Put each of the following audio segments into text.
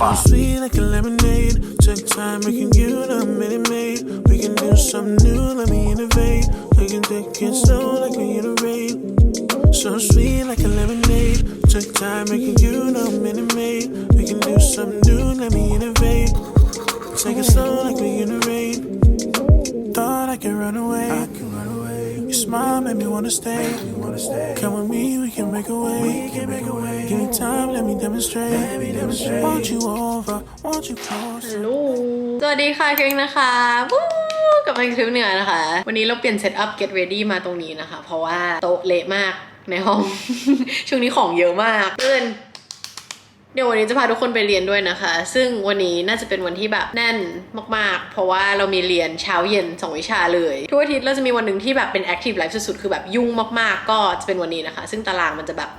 So sweet like a lemonade. Took time making you the minute maid. We can do something new, let me innovate. We can take it slow like we rain. So sweet like a lemonade. Took time making you the minute maid. We can do something new, let me innovate. Smile made me wanna stay. Come with me, we can make a way. We can make a way. Give me time, let me demonstrate. Let me demonstrate. Want you over, want you close. ฮัลโหลสวัสดีค่ะเกรงนะคะวู้กลับมาอีกทริปเหนือนะคะ วันนี้เราเปลี่ยนเซตอัพ get ready มาตรงนี้นะคะ เพราะว่าโต๊ะเละมากในห้อง ช่วงนี้ของเยอะมากเพื่อน เดี๋ยววันนี้จะพาทุกคนไปเรียนด้วยนะคะ ซึ่งวันนี้น่าจะเป็นวันที่แบบแน่นมาก ๆ เพราะว่าเรามีเรียนเช้าเย็นสองวิชาเลย ทุกอาทิตย์เราจะมีวันหนึ่งที่แบบเป็น active life สุดๆ คือแบบยุ่งมาก ๆ ก็จะเป็นวันนี้นะคะ ซึ่งตารางมันจะแบบ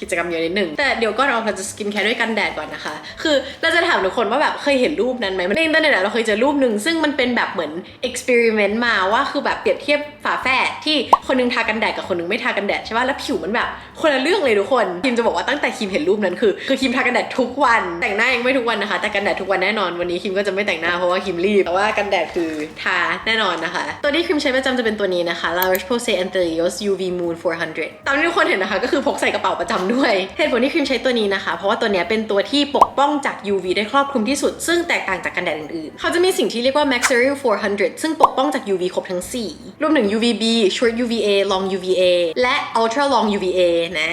กิจกรรมเยอะนิดหนึ่งแต่เดี๋ยวก่อนเราจะสกินแคร์ด้วยกันแดดก่อนนะคะ คือเราจะถามทุกคนว่าแบบเคยเห็นรูปนั้นไหมในอินเทอร์เน็ตเราเคยเจอรูปหนึ่งซึ่งมันเป็นแบบเหมือนเอ็กซ์เพร์เมนต์มาว่าคือแบบเปรียบเทียบฝาแฝดที่คนนึงทากันแดดกับคนนึงไม่ทากันแดดใช่ป่ะแล้วผิวมันแบบคนละเรื่องเลยทุกคนคิมจะบอกว่าตั้งแต่คิมเห็นรูปนั้นคือคือคิมทากันแดดทุกวัน แต่งหน้ายังไม่ทุกวันนะคะ แต่กันแดดทุกวันแน่นอนวันนี้คิมก็จะไม่แต่งหน้าเพราะว่าคิมรีบแต่ว่ากันแดดคือทาแน่นอนนะคะ ตัวที่คิมใช้ประจำจะเป็นตัวนี้นะคะ La Roche-Posay Anthelios UV Moon 400ตามที่ทุกคนเห็นนะคะก็คือพกใส่กระเป๋าประจำด้วย เหตุผลที่คิมใช้ตัวนี้นะคะ เพราะว่าตัวเนี้ยเป็นตัวที่ปกป้องจาก UV ได้ครอบคลุมที่สุด ซึ่งแตกต่างจากกันแดดอื่นๆ เขาจะมีสิ่งที่เรียกว่า Maxarial 400 ซึ่งปกป้องจาก UV ครบทั้ง 4 รวมถึง UVB Short UVA Long UVA และ Ultra Long UVA นะ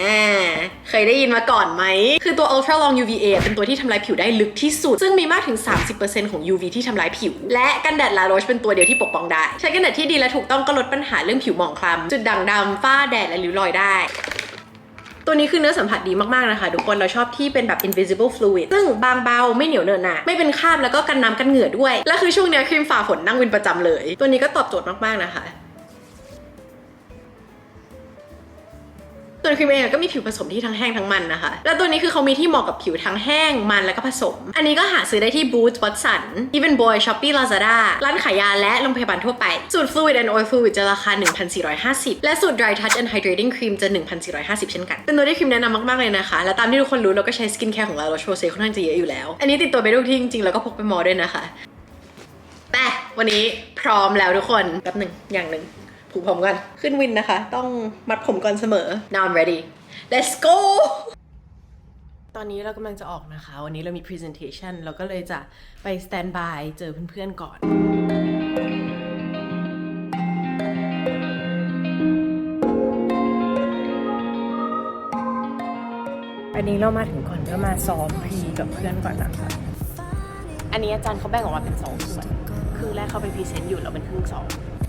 เคยได้ยินมาก่อนไหม คือตัว Ultra Long UVA เป็นตัวที่ทำลายผิวได้ลึกที่สุด ซึ่งมีมากถึง 30%ของ UV ที่ทำลายผิว และกันแดด La Roche เป็นตัวเดียวที่ปกป้องได้ ใช้กันแดดที่ดีและถูกต้องก็ลดปัญหาเรื่องผิวหมองคล้ำจุดด่างดำฝ้าแดดและริ้วรอยได้ ตัวนี้คือเนื้อสัมผัสดีมากๆนะคะทุกคนเราชอบที่เป็นแบบ invisible fluid ซึ่งบางเบาไม่เหนียวเนอะหนะไม่เป็นคราบแล้วก็กันน้ำกันเหงื่อด้วย และคือช่วงเนี้ยครีมฝ่าฝนนั่งวินประจำเลย ตัวนี้ก็ตอบโจทย์มากๆนะคะ ตัวครีมเองก็มีผิวผสมที่ทั้งแห้งทั้งมันนะคะ แล้วตัวนี้คือเขามีที่เหมาะกับผิวทั้งแห้งมันแล้วก็ผสม อันนี้ก็หาซื้อได้ที่ Boots Watson Even Boy Shopee Lazada ร้านขายยาและโรงพยาบาลทั่วไป สูตร Fluid and Oil Fluid จะราคา 1,450 และสูตร Dry Touch and Hydrating Cream จะ 1,450 เช่นกัน เป็นตัวที่ครีมแนะนำมากๆเลยนะคะ และตามที่ทุกคนรู้เราก็ใช้สกินแคร์ของ La Roche-Posay ค่อนข้างจะเยอะอยู่แล้ว อันนี้ติดตัวไปทุกที่จริงๆแล้วก็พกไปมอด้วยนะคะแต่วันนี้พร้อมแล้วทุกคนแป๊บหนึ่งอย่างหนึ่ง ผูกผมก่อนขึ้นวินนะคะ ต้องมัดผมก่อนเสมอ now I'm ready let's go ตอนนี้เรากำลังจะออกนะคะ วันนี้เรามี presentation เราก็เลยจะไป stand by เจอเพื่อนๆก่อนอันนี้เรามาถึงก่อนเพื่อมาซ้อมพรีกับเพื่อนก่อนนะคะอันนี้อาจารย์เขาแบ่งออกมาเป็นสองส่วน ครึ่งแรกเขาไปพรีเซนต์อยู่แล้วเป็นครึ่งสอง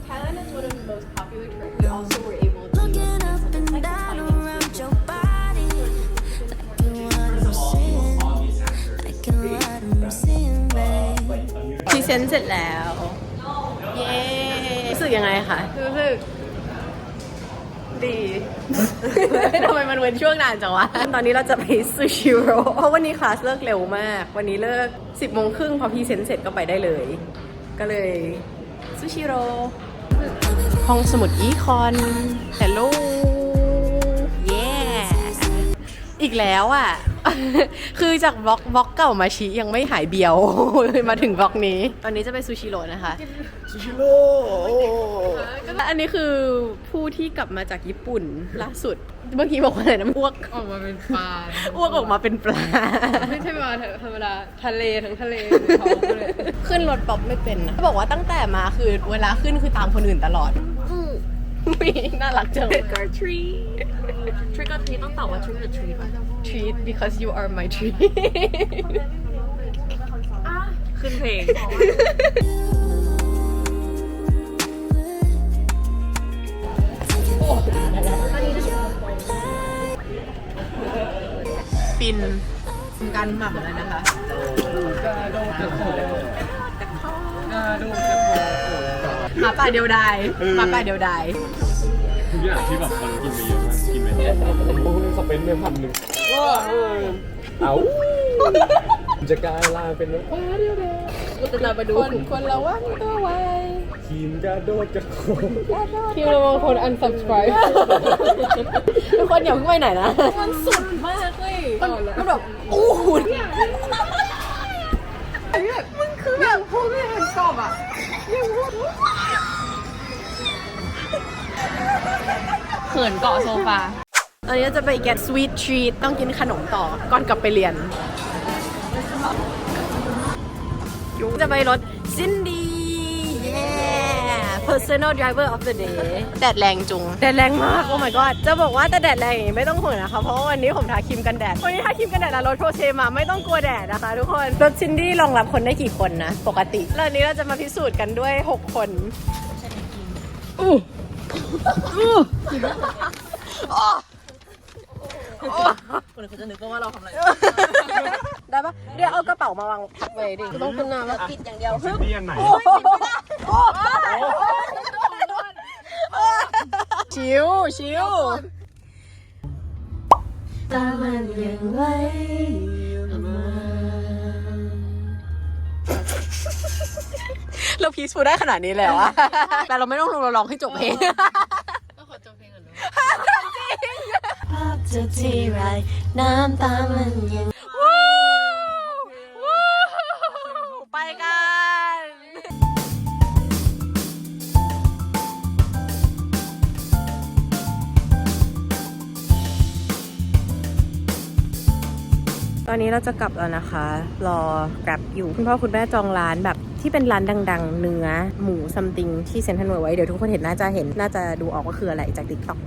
Thailand is one of the most popular trips. We also were able to Looking up and down around your body, like what I'm seeing, like what I'm seeing, babe. พรีเซนต์เสร็จแล้ว เย้รู้สึกยังไงคะ รู้สึก ดี ทำไมมันเว้นช่วงนานจังวะ ตอนนี้เราจะไปซูชิโร่เพราะวันนี้คลาสเลิกเร็วมาก วันนี้เลิก 10โมงครึ่งพอพรีเซนต์เสร็จก็ไปได้เลย ก็เลยซูชิโร่ ห้องสมุดอีคอนฮัลโหลเย้อีกแล้วอะ คือจากบล็อกบล็อกเก่ามาชิยังไม่หายเบียวเลยมาถึงบล็อกนี้ ตอนนี้จะไปซูชิโร่นะคะซูชิโร่ อันนี้คือผู้ที่กลับมาจากญี่ปุ่นล่าสุด เมื่อกี้บอกว่าอะไรนะอ้วกออกมาเป็นปลาอ้วกออกมาเป็นปลา ไม่ใช่ปลาธรรมดาทะเลทั้งทะเลท้องเลยขึ้นรถป๊อปไม่เป็นนะบอกว่าตั้งแต่มาคือเวลาขึ้นคือตามคนอื่นตลอดอุ๊ยน่ารักจัง Trick or treat Trick or treat ต้องตอบว่า Trick or treat treat because you are my treat ขึ้นเพลง ฟินการหม่ำเลยนะคะหมาป่าเดียวดายหมาป่าเดียวดายทุกอย่างที่แบบมันกินไปเยอะมากกินไปเยอะโอ้ยสเปนไปพันหนึ่งว้าเออเอาจะกลายร่างเป็นน้ำฟ้าเดียวเดียวจะตามมาดูคนคนระวังตัวไว้ ทีมกระโดดกระโดดคิวเราบางคน unsubscribe ทุกคนอย่าเพิ่งไปไหนนะ มันสุดมากเลยมันมันแบบอู้หูพูดไม่เห็นจบอะยังพูดเขินเกาะโซฟาตอนนี้จะไป get sweet treat ต้องกินขนมต่อ ก่อนกลับไปเรียน จะไปรถซินดี้ yeah personal driver of the day แดดแรงจุง แดดแรงมาก โอ้ my god จะบอกว่าแต่แดดแรงอย่างนี้ไม่ต้องห่วงนะคะ เพราะว่าวันนี้ผมทาครีมกันแดด วันนี้ทาครีมกันแดดแล้วรถโปรเชมาไม่ต้องกลัวแดดนะคะทุกคน รถซินดี้รองรับคนได้กี่คนนะ ปกติแล้ววันนี้เราจะมาพิสูจน์กันด้วย 6 คนอู้อู้คนเขาจะนึกว่าเราทำอะไร ได้ปะเดี๋ยวเอากระเป๋ามาวางทับไว้ดิ ต้องขึ้นหน้าแล้วปิดอย่างเดียวฮึบนี่อันไหน ชิวชิวตามันยังไหลเราพีซฟูได้ขนาดนี้แล้วอะแต่เราไม่ต้องลงเราร้องให้จบเพลงภาพเธอที่ไรน้ำตามันยัง ตอนนี้เราจะกลับแล้วนะคะ รอ grab อยู่คุณพ่อคุณแม่จองร้านแบบที่เป็นร้านดัง ๆ เนื้อหมูซัมติงที่เซ็นทรัลเวิลด์ไว้เดี๋ยวทุกคนเห็นน่าจะเห็นน่าจะดูออกว่าคืออะไรจาก TikTok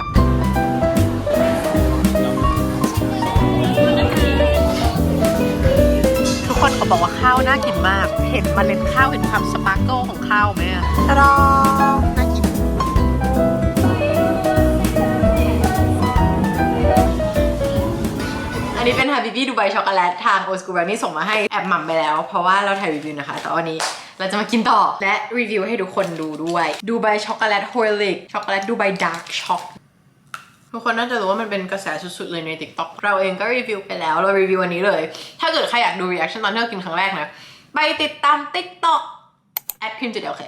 ทุกคนเขาบอกว่าข้าวน่ากินมาก เห็นเมล็ดข้าวเห็นความสปาร์เกิลของข้าวไหมอะตะดอ อันนี้เป็นฮาบิบี้ดูไบช็อกโกแลตทางโอสกูบานี่ส่งมาให้แอบหม่ำไปแล้ว เพราะว่าเราถ่ายรีวิวนะคะ แต่วันนี้เราจะมากินต่อและรีวิวให้ทุกคนดูด้วยดูไบช็อกโกแลตโฮลิกช็อกโกแลตดูไบดาร์กช็อกทุกคนน่าจะรู้ว่ามันเป็นกระแสสุดๆเลยใน TikTok เราเองก็รีวิวไปแล้วเรารีวิววันนี้เลย ถ้าเกิดใครอยากดู reaction ตอนที่เรากินครั้งแรกนะ ไปติดตาม TikTok แอดพิมพ์จุดเดียวเค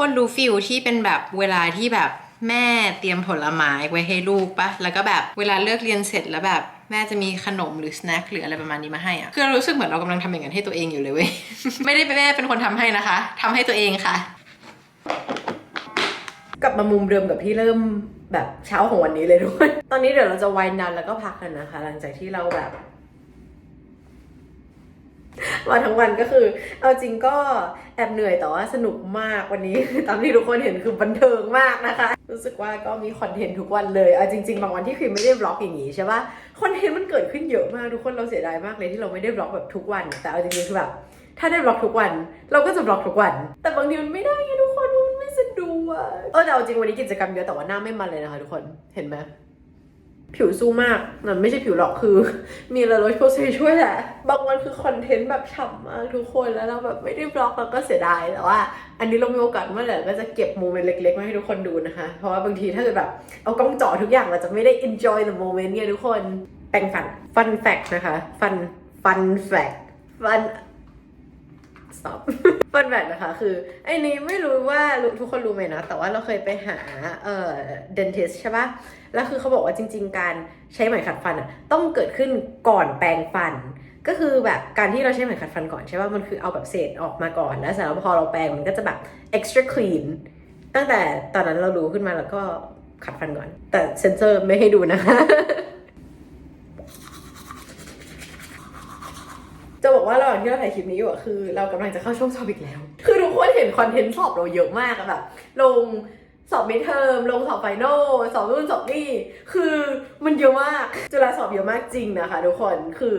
คนดูฟิลที่เป็นแบบเวลาที่แบบแม่เตรียมผลไม้ไว้ให้ลูกปะแล้วก็แบบเวลาเลิกเรียนเสร็จแล้วแบบแม่จะมีขนมหรือสแน็คหรืออะไรประมาณนี้มาให้อะคือเรารู้สึกเหมือนเรากำลังทำอย่างนั้นให้ตัวเองอยู่เลยเว้ย ไม่ได้แม่เป็นคนทำให้นะคะทำให้ตัวเองค่ะ กลับมามุมเดิมกับที่เริ่มแบบเช้าของวันนี้เลยด้วย ตอนนี้เดี๋ยวเราจะไวน์ดันแล้วก็พักกันนะคะ หลังจากที่เราแบบ มาทั้งวันก็คือ เอาจริงก็แอบเหนื่อยแต่ว่าสนุกมากวันนี้ ตามที่ทุกคนเห็นคือบันเทิงมากนะคะ รู้สึกว่าก็มีคอนเทนต์ทุกวันเลยเอาจริงๆ บางวันที่คือไม่ได้บล็อกอย่างนี้ใช่ปะคอนเทนต์มันเกิดขึ้นเยอะมากทุกคนเราเสียดายมากเลยที่เราไม่ได้บล็อกแบบทุกวัน แต่เอาจริงๆคือแบบถ้าได้บล็อกทุกวัน เราก็จะบล็อกทุกวัน แต่บางทีมันไม่ได้ไงทุกคนมันไม่สะดวกเออแต่เอาจริงวันนี้กิจกรรมเยอะแต่ว่าหน้าไม่มันเลยนะคะทุกคนเห็นไหม ผิวสู้มากมันไม่ใช่ผิวหรอกคือ มีลาโรชโพเซช่วยแหละ บางวันคือคอนเทนต์แบบฉ่ำมากทุกคนแล้วเราแบบไม่ได้บล็อกเราก็เสียดายแต่ว่า อันนี้เรามีโอกาสเมื่อไหร่ก็จะเก็บโมเมนต์เล็กๆมาให้ทุกคนดูนะคะ เพราะว่าบางทีถ้าเกิดแบบเอากล้องจ่อทุกอย่างเราจะไม่ได้ enjoy the moment ไงทุกคนแปรงฟัน fun fact นะคะ fun fun fact fun stop ฟันแบกนะคะคือไอ้นี้ไม่รู้ว่าทุกคนรู้ไหมนะ แต่ว่าเราเคยไปหาเอ่อ dentist ใช่ปะแล้วคือเขาบอกว่าจริง ๆ การใช้ไหมขัดฟันอะต้องเกิดขึ้นก่อนแปรงฟัน ก็คือแบบการที่เราใช้ไหมขัดฟันก่อนใช่ป่ะมันคือเอาแบบเศษออกมาก่อนแล้วเสร็จแล้วพอเราแปรงมันก็จะแบบ extra clean ตั้งแต่ตอนนั้นเรารู้ขึ้นมาแล้วก็ขัดฟันก่อน แต่เซนเซอร์ไม่ให้ดูนะคะ จะบอกว่าระหว่างที่เราถ่ายคลิปนี้อยู่อะคือ เรากำลังจะเข้าช่วงสอบอีกแล้ว คือทุกคนเห็นคอนเทนต์สอบเราเยอะมากอะแบบลงสอบมิดเทอมลงสอบไฟนอลสอบนู่นสอบนี่ คือมันเยอะมากจุฬาสอบเยอะมากจริงนะคะทุกคนคือ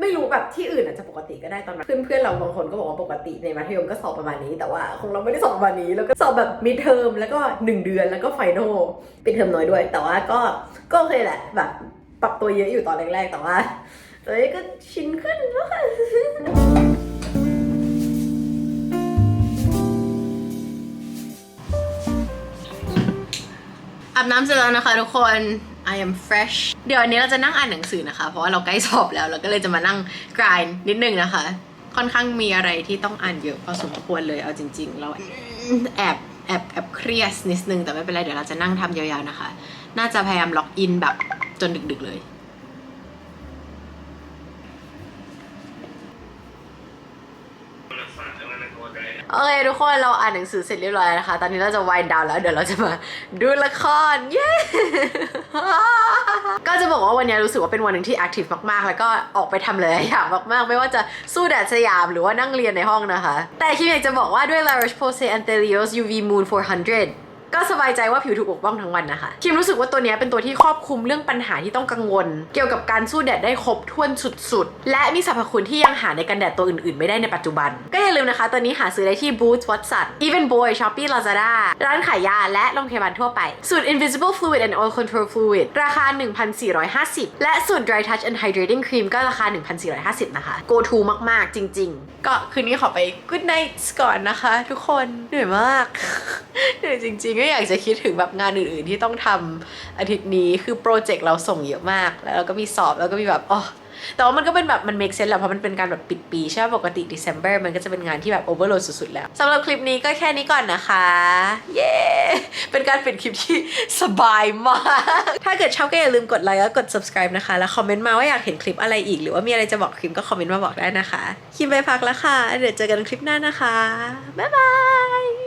ไม่รู้แบบที่อื่นอาจจะปกติก็ได้ตอนนั้นเพื่อนเพื่อนๆเราบางคนก็บอกว่าปกติในมัธยมก็สอบประมาณนี้ แต่ว่าของเราไม่ได้สอบประมาณนี้ แล้วก็สอบแบบมิดเทอมแล้วก็หนึ่งเดือนแล้วก็ไฟนอลปิดเทอมน้อยด้วย แต่ว่าก็ก็โอเคแหละแบบปรับตัวเยอะอยู่ตอนแรกๆแต่ว่า ตอนนี้ก็ชินขึ้นวะอาบน้ำเสร็จแล้วนะคะทุกคน I am fresh เดี๋ยวอันนี้เราจะนั่งอ่านหนังสือนะคะ เพราะว่าเราใกล้สอบแล้ว เราก็เลยจะมานั่งกรายนิดนึงนะคะ ค่อนข้างมีอะไรที่ต้องอ่านเยอะพอสมควรเลยเอาจริง ๆ เราแอบแอบแอบเครียดนิดนึงแต่ไม่เป็นไรเดี๋ยวเราจะนั่งทำยาวๆนะคะ น่าจะพยายามล็อกอินแบบจนดึกๆเลย โอเคทุกคนเราอ่านหนังสือเสร็จเรียบร้อยนะคะ ตอนนี้เราจะวายดาวแล้วเดี๋ยวเราจะมาดูละครเย้ก็จะบอกว่าวันนี้รู้สึกว่าเป็นวันหนึ่งที่แอคทีฟมากๆ แล้วก็ออกไปทำเลยอย่างมากๆ ไม่ว่าจะสู้แดดสยามหรือว่านั่งเรียนในห้องนะคะ แต่คิมอยากจะบอกว่าด้วย La Roche-Posay Anthelios UV Moon 400 ก็สบายใจว่าผิวถูกปกป้องทั้งวันนะคะคิมรู้สึกว่าตัวนี้เป็นตัวที่ครอบคลุมเรื่องปัญหาที่ต้องกังวล เกี่ยวกับการสู้แดดได้ครบถ้วนสุดๆ และมีสรรพคุณที่ยังหาในกันแดดตัวอื่นๆ ไม่ได้ในปัจจุบัน ก็อย่าลืมนะคะ ตัวนี้หาซื้อได้ที่ Boots Watson Even Boy Shopee Lazada ร้านขายยาและโรงพยาบาลทั่วไป สูตร Invisible Fluid and Oil Control Fluid ราคา 1,450 และสูตร Dry Touch and Hydrating Cream ก็ราคา 1,450 นะคะ Go to มากๆ จริง ๆ ก็คืนนี้ขอไป Good night ก่อนนะคะ ทุกคนเหนื่อยมากเหนื่อยจริง ๆก็อยากจะคิดถึงแบบงานอื่นๆที่ต้องทำอาทิตย์นี้คือโปรเจกต์เราส่งเยอะมาก แล้วเราก็มีสอบแล้วก็มีแบบอ๋อแต่ว่ามันก็เป็นแบบมัน make sense แหละเพราะมันเป็นการแบบปิดปีใช่ไหมปกติ December มันก็จะเป็นงานที่แบบ overload สุดๆแล้วสำหรับคลิปนี้ก็แค่นี้ก่อนนะคะ เย้ เป็นการปิดคลิปที่สบายมาก ถ้าเกิดชอบก็อย่าลืมกดไลค์แล้วกด subscribe นะคะ แล้วคอมเมนต์มาว่าอยากเห็นคลิปอะไรอีก หรือว่ามีอะไรจะบอกคลิปก็คอมเมนต์มาบอกได้นะคะ คิมไปพักแล้วค่ะ เดี๋ยวเจอกันคลิปหน้านะคะบ๊ายบาย